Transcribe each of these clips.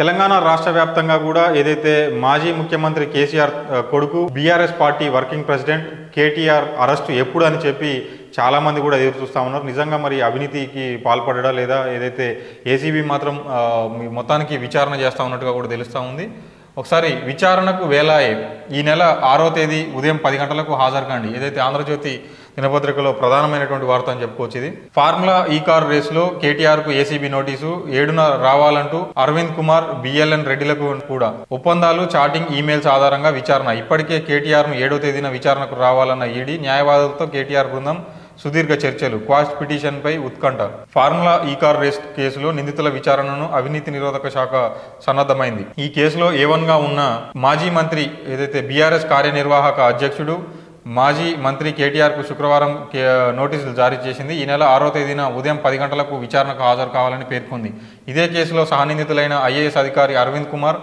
తెలంగాణ రాష్ట్ర వ్యాప్తంగా కూడా ఏదైతే మాజీ ముఖ్యమంత్రి కేసీఆర్ కొడుకు BRS party working president KTR arrest ఎప్పుడు అని చెప్పి చాలామంది కూడా ఎదురు చూస్తూ ఉన్నారు. నిజంగా మరి అవినీతికి పాల్పడడా లేదా ఏదైతే ఏసీబీ మాత్రం మీ మొత్తానికి విచారణ చేస్తా ఉన్నట్టుగా కూడా తెలుస్తూ ఉంది. ఒకసారి విచారణకు వేలాయే. ఈ నెల ఆరో తేదీ ఉదయం పది గంటలకు హాజరు కాండి. ఏదైతే ఆంధ్రజ్యోతి దినపత్రికలో ప్రధానమైనటువంటి వార్త అని చెప్పుకోవచ్చు ఇది ఫార్ములా ఈ కార్ రేసులో కేటీఆర్కు ఏసీబీ నోటీసు ఏడున రావాలంటూ అరవింద్ కుమార్ బిఎల్ఎన్ రెడ్డిలకు కూడా ఒప్పందాలు చాటింగ్ ఈమెయిల్స్ ఆధారంగా విచారణ. ఇప్పటికే కేటీఆర్ను ఏడో తేదీన విచారణకు రావాలన్న ఈడీ న్యాయవాదులతో కేటీఆర్ బృందం సుదీర్ఘ చర్చలు క్వాష్ పిటిషన్ పై ఉత్కంఠ. ఫార్ములా ఈ కార్ రేస్ కేసులో నిందితుల విచారణను అవినీతి నిరోధక శాఖ సన్నద్ధమైంది. ఈ కేసులో ఏవన్గా ఉన్న మాజీ మంత్రి ఏదైతే బీఆర్ఎస్ కార్యనిర్వాహక అధ్యక్షుడు మాజీ మంత్రి కేటీఆర్కు శుక్రవారం కే- నోటీసులు జారీ చేసింది. ఈ నెల ఆరో తేదీన ఉదయం పది గంటలకు విచారణకు హాజరు కావాలని పేర్కొంది. ఇదే కేసులో సహనిందితులైన ఐఏఎస్ అధికారి అరవింద్ కుమార్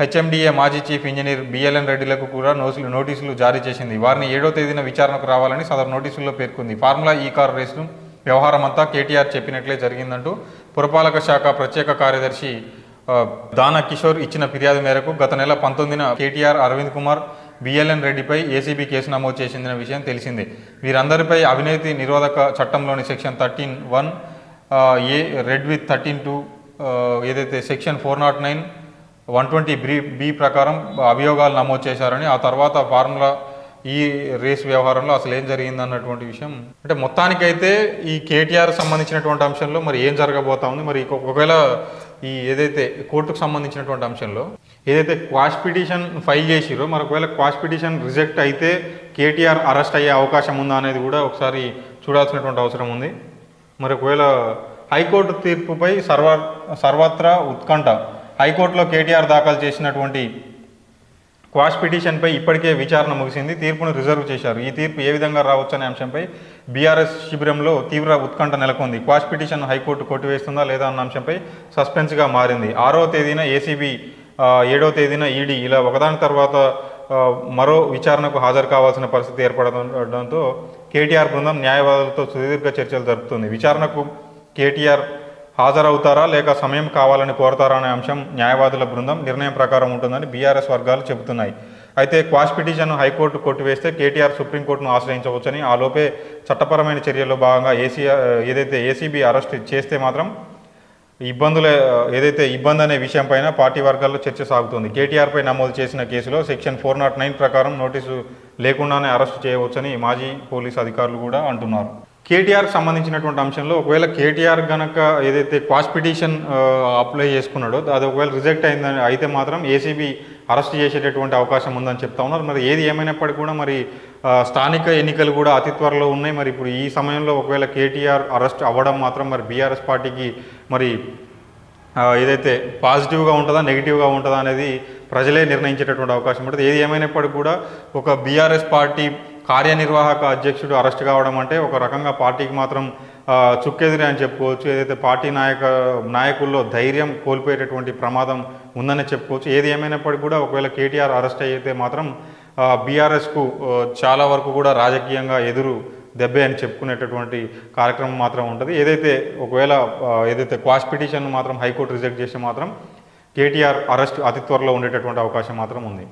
హెచ్ఎండిఏ మాజీ చీఫ్ ఇంజనీర్ బిఎల్ఎన్ రెడ్డిలకు కూడా నోసులు నోటీసులు జారీ చేసింది. వారిని ఏడో తేదీన విచారణకు రావాలని సదరు నోటీసుల్లో పేర్కొంది. ఫార్ములా ఈ కారు రేసు వ్యవహారం అంతా కేటీఆర్ చెప్పినట్లే జరిగిందంటూ పురపాలక శాఖ ప్రత్యేక కార్యదర్శి దానా దాన కిషోర్ ఇచ్చిన ఫిర్యాదు మేరకు గత నెల పంతొమ్మిదిన కేటీఆర్ అరవింద్ కుమార్ బిఎల్ఎన్ రెడ్డిపై ఏసీబీ కేసు నమోదు చేసిందన్న విషయం తెలిసిందే. వీరందరిపై అవినీతి నిరోధక చట్టంలోని section thirteen one A read with thirteen two ఏదైతే section four not nine one twenty B B ప్రకారం అభియోగాలు నమోదు చేశారని ఆ తర్వాత ఫార్ములా ఈ రేస్ వ్యవహారంలో అసలు ఏం జరిగింది అన్నటువంటి విషయం. అంటే మొత్తానికైతే ఈ కేటీఆర్ సంబంధించినటువంటి అంశంలో మరి ఏం జరగబోతా ఉంది? మరి ఒకవేళ ఈ ఏదైతే కోర్టుకు సంబంధించినటువంటి అంశంలో ఏదైతే క్వాష్ పిటిషన్ ఫైల్ చేసిరో మరి ఒకవేళ క్వాష్ పిటిషన్ రిజెక్ట్ అయితే కేటీఆర్ అరెస్ట్ అయ్యే అవకాశం ఉందా అనేది కూడా ఒకసారి చూడాల్సినటువంటి అవసరం ఉంది. మరి ఒకవేళ హైకోర్టు తీర్పుపై సర్వ సర్వత్రా ఉత్కంఠ హైకోర్టులో కేటీఆర్ దాఖలు చేసినటువంటి క్వాష్ పిటిషన్పై ఇప్పటికే విచారణ ముగిసింది. తీర్పును రిజర్వ్ చేశారు. ఈ తీర్పు ఏ విధంగా రావచ్చు అనే అంశంపై బీఆర్ఎస్ శిబిరంలో తీవ్ర ఉత్కంఠ నెలకొంది. క్వాష్ పిటిషన్ హైకోర్టు కొట్టివేస్తుందా లేదా అన్న అంశంపై సస్పెన్స్గా మారింది. ఆరో తేదీన ఏసీబీ ఏడవ తేదీన ఈడీ ఇలా ఒకదాని తర్వాత మరో విచారణకు హాజరు కావాల్సిన పరిస్థితి ఏర్పడడంతో కేటీఆర్ బృందం న్యాయవాదులతో సుదీర్ఘ చర్చలు జరుపుతుంది. విచారణకు కేటీఆర్ హాజరవుతారా లేక సమయం కావాలని కోరతారా అనే అంశం న్యాయవాదుల బృందం నిర్ణయం ప్రకారం ఉంటుందని బీఆర్ఎస్ వర్గాలు చెబుతున్నాయి. అయితే క్వాష్ పిటిషన్ హైకోర్టు కొట్టివేస్తే కేటీఆర్ సుప్రీంకోర్టును ఆశ్రయించవచ్చని ఆలోపే చట్టపరమైన చర్యల్లో భాగంగా ఏసీ ఏదైతే ఏసీబీ అరెస్ట్ చేస్తే మాత్రం ఇబ్బందుల ఏదైతే ఇబ్బంది అనే విషయం పైన పార్టీ వర్గాల్లో చర్చ సాగుతుంది. కేటీఆర్పై నమోదు చేసిన కేసులో సెక్షన్ ఫోర్ నాట్ నైన్ ప్రకారం నోటీసు లేకుండానే అరెస్ట్ చేయవచ్చని మాజీ పోలీస్ అధికారులు కూడా అంటున్నారు. కేటీఆర్ సంబంధించినటువంటి అంశంలో ఒకవేళ కేటీఆర్ గనక ఏదైతే క్వాష్ పిటిషన్ అప్లై చేసుకున్నాడో అది ఒకవేళ రిజెక్ట్ అయిందని అయితే మాత్రం ఏసీబీ అరెస్ట్ చేసేటటువంటి అవకాశం ఉందని చెప్తా ఉన్నారు. మరి ఏది ఏమైనప్పటికీ కూడా మరి స్థానిక ఎన్నికలు కూడా అతి త్వరలో ఉన్నాయి. మరి ఇప్పుడు ఈ సమయంలో ఒకవేళ కేటీఆర్ అరెస్ట్ అవ్వడం మాత్రం మరి బీఆర్ఎస్ పార్టీకి మరి ఏదైతే పాజిటివ్గా ఉంటుందా నెగిటివ్గా ఉంటుందా అనేది ప్రజలే నిర్ణయించేటటువంటి అవకాశం ఉంటుంది. ఏది ఏమైనప్పటికీ కూడా ఒక బీఆర్ఎస్ పార్టీ కార్యనిర్వాహక అధ్యక్షుడు అరెస్ట్ కావడం అంటే ఒక రకంగా పార్టీకి మాత్రం చుక్కెదిరి అని చెప్పుకోవచ్చు. ఏదైతే పార్టీ నాయక నాయకుల్లో ధైర్యం కోల్పోయేటటువంటి ప్రమాదం ఉందని చెప్పుకోవచ్చు. ఏది ఏమైనప్పటికీ కూడా ఒకవేళ కేటీఆర్ అరెస్ట్ అయితే మాత్రం బీఆర్ఎస్కు చాలా వరకు కూడా రాజకీయంగా ఎదురు దెబ్బే అని చెప్పుకునేటటువంటి కార్యక్రమం మాత్రం ఉంటుంది. ఏదైతే ఒకవేళ ఏదైతే క్వాష్ పిటిషన్ మాత్రం హైకోర్టు రిజెక్ట్ చేస్తే మాత్రం కేటీఆర్ అరెస్ట్ అతి త్వరలో ఉండేటటువంటి అవకాశం మాత్రం ఉంది.